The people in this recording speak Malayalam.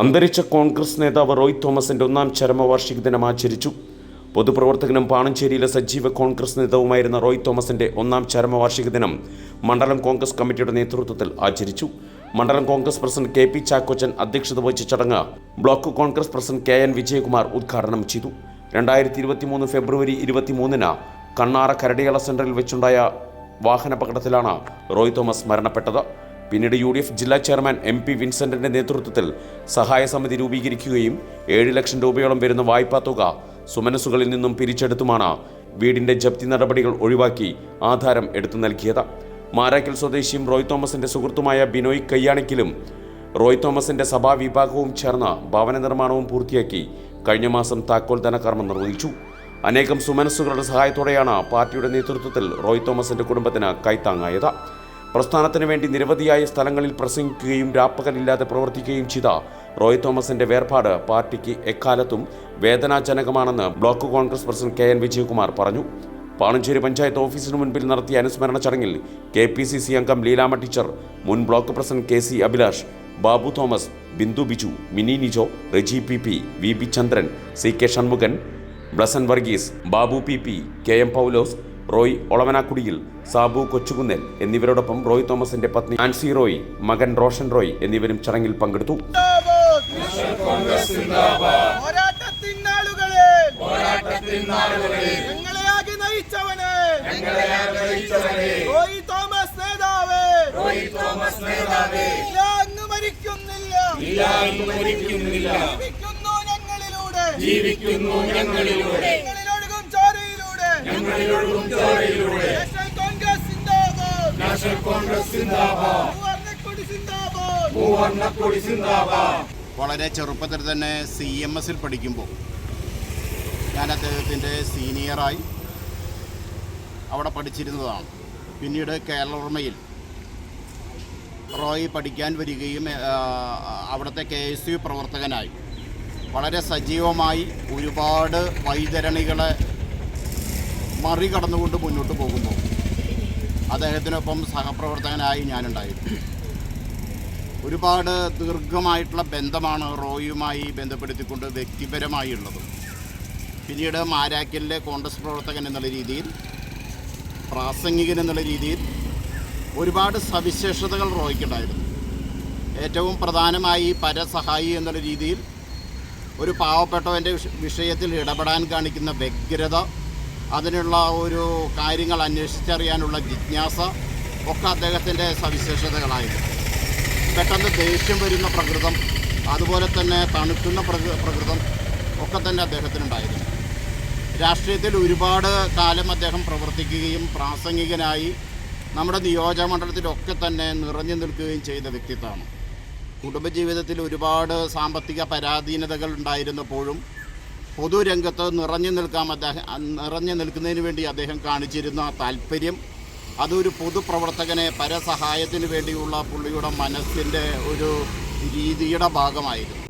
അന്തരിച്ച കോൺഗ്രസ് നേതാവ് റോയ് തോമസിന്റെ ഒന്നാം ചരമവാർഷിക ദിനം ആചരിച്ചു. പൊതുപ്രവർത്തകനും പാണഞ്ചേരിയിലെ സജീവ കോൺഗ്രസ് നേതാവുമായിരുന്ന റോയ് തോമസിന്റെ ഒന്നാം ചരമവാർഷിക ദിനം മണ്ഡലം കോൺഗ്രസ് കമ്മിറ്റിയുടെ നേതൃത്വത്തിൽ ആചരിച്ചു. മണ്ഡലം Congress president K P Chackochan അധ്യക്ഷത വഹിച്ച ചടങ്ങ് block Congress president K N Vijayakumar ഉദ്ഘാടനം ചെയ്തു. രണ്ടായിരത്തി ഇരുപത്തി മൂന്ന് ഫെബ്രുവരി ഇരുപത്തിമൂന്നിന് കണ്ണാറ കരടിയള സെന്ററിൽ വെച്ചുണ്ടായ വാഹനാപകടത്തിലാണ് റോയ് തോമസ് മരണപ്പെട്ടത്. പിന്നീട് യു ഡി എഫ് ജില്ലാ ചെയർമാൻ എം പി വിൻസെന്റിന്റെ നേതൃത്വത്തിൽ സഹായ സമിതി രൂപീകരിക്കുകയും ഏഴ് ലക്ഷം രൂപയോളം വരുന്ന വായ്പാ തുക സുമനസുകളിൽ നിന്നും പിരിച്ചെടുത്തുമാണ് വീടിന്റെ ജപ്തി നടപടികൾ ഒഴിവാക്കി ആധാരം എടുത്തു നൽകിയത്. മാരാക്കൽ സ്വദേശിയും റോയ് തോമസിന്റെ സുഹൃത്തുമായ ബിനോയ് കയ്യാണിക്കിലും റോയ് തോമസിന്റെ സഭാ വിഭാഗവും ചേർന്ന് ഭവന നിർമ്മാണവും പൂർത്തിയാക്കി കഴിഞ്ഞ മാസം താക്കോൽ ധനകർമ്മം നിർവഹിച്ചു. അനേകം സുമനസ്സുകളുടെ സഹായത്തോടെയാണ് പാർട്ടിയുടെ നേതൃത്വത്തിൽ റോയ് തോമസിന്റെ കുടുംബത്തിന് കൈത്താങ്ങായത്. പ്രസ്ഥാനത്തിന് വേണ്ടി നിരവധിയായ സ്ഥലങ്ങളിൽ പ്രസംഗിക്കുകയും രാപ്പകലില്ലാതെ പ്രവർത്തിക്കുകയും ചെയ്ത റോയ് തോമസിന്റെ വേർപാട് പാർട്ടിക്ക് എക്കാലത്തും വേദനാജനകമാണെന്ന് block Congress president K N Vijayakumar പറഞ്ഞു. പാണഞ്ചേരി പഞ്ചായത്ത് ഓഫീസിന് മുൻപിൽ നടത്തിയ അനുസ്മരണ ചടങ്ങിൽ കെ പി സി സി അംഗം ലീലാമ ടീച്ചർ മുൻ block president K C Abhilash Babu Thomas Bindu Biju Mini Nijo Reji P P V B Chandran C K Shanmughan Blessan Varghese Babu P P K M Paulose Roy ഒളവനാക്കുടിയിൽ Sabu Kochukunnel എന്നിവരോടൊപ്പം റോയ് തോമസിന്റെ പത്നി ആൻസി റോയ് മകൻ റോഷൻ റോയ് എന്നിവരും ചടങ്ങിൽ പങ്കെടുത്തു. ജീവിക്കുന്നു ഞങ്ങളിലൂടെ ജീവിക്കുന്നു ഞങ്ങളിലൂടെ വളരെ ചെറുപ്പത്തിൽ തന്നെ സി എം എസിൽ പഠിക്കുമ്പോൾ ഞാൻ അദ്ദേഹത്തിന്റെ സീനിയറായി അവിടെ പഠിച്ചിരുന്നതാണ്. പിന്നീട് കേരളോർമ്മയിൽ റോയി പഠിക്കാൻ വരികയും അവിടുത്തെ കെ എസ് യു പ്രവർത്തകനായി വളരെ സജീവമായി ഒരുപാട് വൈതരണികളെ മറികടന്നുകൊണ്ട് മുന്നോട്ട് പോകുമ്പോൾ അദ്ദേഹത്തിനൊപ്പം സഹപ്രവർത്തകനായി ഞാനുണ്ടായിരുന്നു. ഒരുപാട് ദീർഘമായിട്ടുള്ള ബന്ധമാണ് റോയുമായി ബന്ധപ്പെടുത്തിക്കൊണ്ട് വ്യക്തിപരമായി ഉള്ളത് പിന്നീട് മാരാക്കലിലെ കോൺഗ്രസ് പ്രവർത്തകൻ എന്നുള്ള രീതിയിൽ പ്രാസംഗികൻ എന്നുള്ള രീതിയിൽ ഒരുപാട് സവിശേഷതകൾ റോയ്ക്കുണ്ടായിരുന്നു. ഏറ്റവും പ്രധാനമായി പരസഹായി എന്നുള്ള രീതിയിൽ ഒരു പാവപ്പെട്ടവന്റെ വിഷയത്തിൽ ഇടപെടാൻ കാണിക്കുന്ന വ്യഗ്രത അതിനുള്ള ഒരു കാര്യങ്ങൾ അന്വേഷിച്ചറിയാനുള്ള ജിജ്ഞാസ ഒക്കെ അദ്ദേഹത്തിന്റെ സവിശേഷതകളായിരുന്നു. പെട്ടെന്ന് ദേഷ്യം വരുന്ന പ്രകൃതം അതുപോലെ തന്നെ തണുക്കുന്ന പ്രകൃ- പ്രകൃതം ഒക്കെ തന്നെ അദ്ദേഹത്തിനുണ്ടായിരുന്നു. രാഷ്ട്രീയത്തിൽ ഒരുപാട് കാലം അദ്ദേഹം പ്രവർത്തിക്കുകയും പ്രാസംഗികനായി നമ്മുടെ നിയോജകമണ്ഡലത്തിലൊക്കെ തന്നെ നിറഞ്ഞു നിൽക്കുകയും ചെയ്ത വ്യക്തിത്വമാണ്. കുടുംബജീവിതത്തിൽ ഒരുപാട് സാമ്പത്തിക പരാധീനതകൾ ഉണ്ടായിരുന്നപ്പോഴും പൊതുരംഗത്ത് നിറഞ്ഞു നിൽക്കാൻ അദ്ദേഹം നിറഞ്ഞു നിൽക്കുന്നതിന് വേണ്ടി അദ്ദേഹം കാണിച്ചിരുന്ന താല്പര്യം അതൊരു പൊതുപ്രവർത്തകനെ പരസഹായത്തിന് വേണ്ടിയുള്ള പുള്ളിയുടെ മനസ്സിന്റെ ഒരു രീതിയുടെ ഭാഗമായിരുന്നു.